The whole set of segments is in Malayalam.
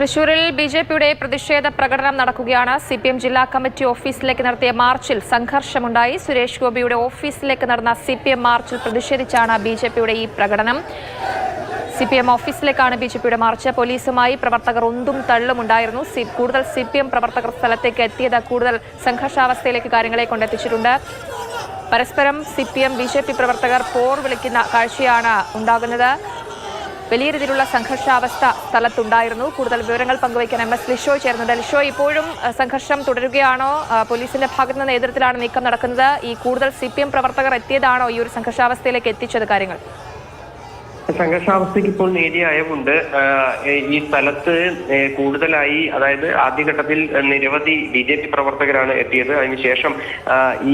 തൃശൂരിൽ ബി ജെ പിയുടെ പ്രതിഷേധ പ്രകടനം നടക്കുകയാണ്. സി പി എം ജില്ലാ കമ്മിറ്റി ഓഫീസിലേക്ക് നടത്തിയ മാർച്ചിൽ സംഘർഷമുണ്ടായി. സുരേഷ് ഗോപിയുടെ ഓഫീസിലേക്ക് നടന്ന സി പി എം മാർച്ചിൽ പ്രതിഷേധിച്ചാണ് ബി ജെ പിയുടെ ഈ പ്രകടനം. സി പി എം ഓഫീസിലേക്കാണ് ബി ജെ പിയുടെ മാർച്ച്. പോലീസുമായി പ്രവർത്തകർ ഒന്നും തള്ളുമുണ്ടായിരുന്നു സി കൂടുതൽ സി പി എം പ്രവർത്തകർ സ്ഥലത്തേക്ക് എത്തിയത് കൂടുതൽ സംഘർഷാവസ്ഥയിലേക്ക് കാര്യങ്ങളെ കൊണ്ടെത്തിച്ചിട്ടുണ്ട്. പരസ്പരം C P M B J P പ്രവർത്തകർ പോർ വിളിക്കുന്ന കാഴ്ചയാണ് ഉണ്ടാകുന്നത്. വലിയ രീതിയിലുള്ള സംഘർഷാവസ്ഥ സ്ഥലത്തുണ്ടായിരുന്നു. കൂടുതൽ വിവരങ്ങൾ പങ്കുവയ്ക്കാൻ എം എസ് ലിഷോ ചേർന്നുണ്ട് ലിഷോ ഇപ്പോഴും സംഘർഷം തുടരുകയാണോ? പോലീസിന്റെ ഭാഗത്ത് നിന്ന് നേതൃത്വത്തിലാണ് നീക്കം നടക്കുന്നത്. ഈ കൂടുതൽ സി പ്രവർത്തകർ എത്തിയതാണോ ഈ ഒരു സംഘർഷാവസ്ഥയിലേക്ക് എത്തിച്ചത് കാര്യങ്ങൾ? സംഘർഷാവസ്ഥയ്ക്ക് ഇപ്പോൾ നേരിയ അയവുണ്ട്. ഈ സ്ഥലത്ത് കൂടുതലായി അതായത് ആദ്യഘട്ടത്തിൽ നിരവധി ബി ജെ പി പ്രവർത്തകരാണ് എത്തിയത്. അതിനുശേഷം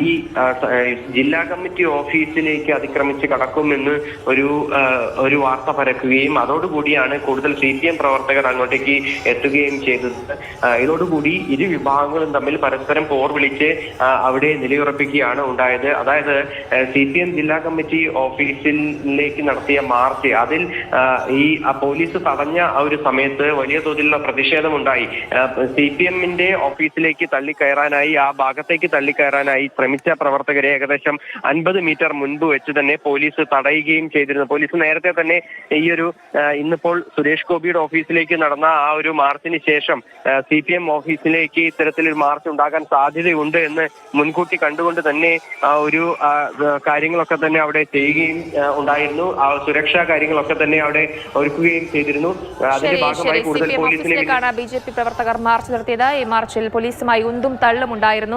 ഈ ജില്ലാ കമ്മിറ്റി ഓഫീസിലേക്ക് അതിക്രമിച്ച് കടക്കുമെന്ന് ഒരു ഒരു വാർത്ത പരക്കുകയും അതോടുകൂടിയാണ് കൂടുതൽ സി പി എം പ്രവർത്തകർ അങ്ങോട്ടേക്ക് എത്തുകയും ചെയ്തത്. ഇതോടുകൂടി ഇരു വിഭാഗങ്ങളും തമ്മിൽ പരസ്പരം പോർ വിളിച്ച് അവിടെ നിലയുറപ്പിക്കുകയാണ് ഉണ്ടായത്. അതായത് സി പി എം ജില്ലാ കമ്മിറ്റി ഓഫീസിലേക്ക് നടത്തിയ മാർച്ച് അതിൽ ഈ പോലീസ് തടഞ്ഞ ആ ഒരു സമയത്ത് വലിയ തോതിലുള്ള പ്രതിഷേധമുണ്ടായി. സി പി എമ്മിന്റെ ഓഫീസിലേക്ക് തള്ളിക്കയറാനായി ആ ഭാഗത്തേക്ക് തള്ളിക്കയറാനായി ശ്രമിച്ച പ്രവർത്തകരെ ഏകദേശം അൻപത് മീറ്റർ മുൻപ് വെച്ച് തന്നെ പോലീസ് തടയുകയും ചെയ്തിരുന്നു. പോലീസ് നേരത്തെ തന്നെ ഈ ഒരു ഇന്നിപ്പോൾ സുരേഷ് ഗോപിയുടെ ഓഫീസിലേക്ക് നടന്ന ആ ഒരു മാർച്ചിന് ശേഷം സി പി എം ഓഫീസിലേക്ക് ഇത്തരത്തിലൊരു മാർച്ച് ഉണ്ടാകാൻ സാധ്യതയുണ്ട് എന്ന് മുൻകൂട്ടി കണ്ടുകൊണ്ട് തന്നെ ആ ഒരു കാര്യങ്ങളൊക്കെ തന്നെ അവിടെ ചെയ്യുകയും ഉണ്ടായിരുന്നു. ആ സുരക്ഷാ കാര്യങ്ങളൊക്കെ തന്നെ അവിടെ ഒരുക്കുകയും ചെയ്തിരുന്നു. അതിന്റെ ഭാഗമായി കൂടുതൽ പോലീസിനെ ബി ജെ പി പ്രവർത്തകർ മാർച്ച് നടത്തിയത് ഈ മാർച്ചിൽ പോലീസുമായി ഉന്തും തള്ളും ഉണ്ടായിരുന്നു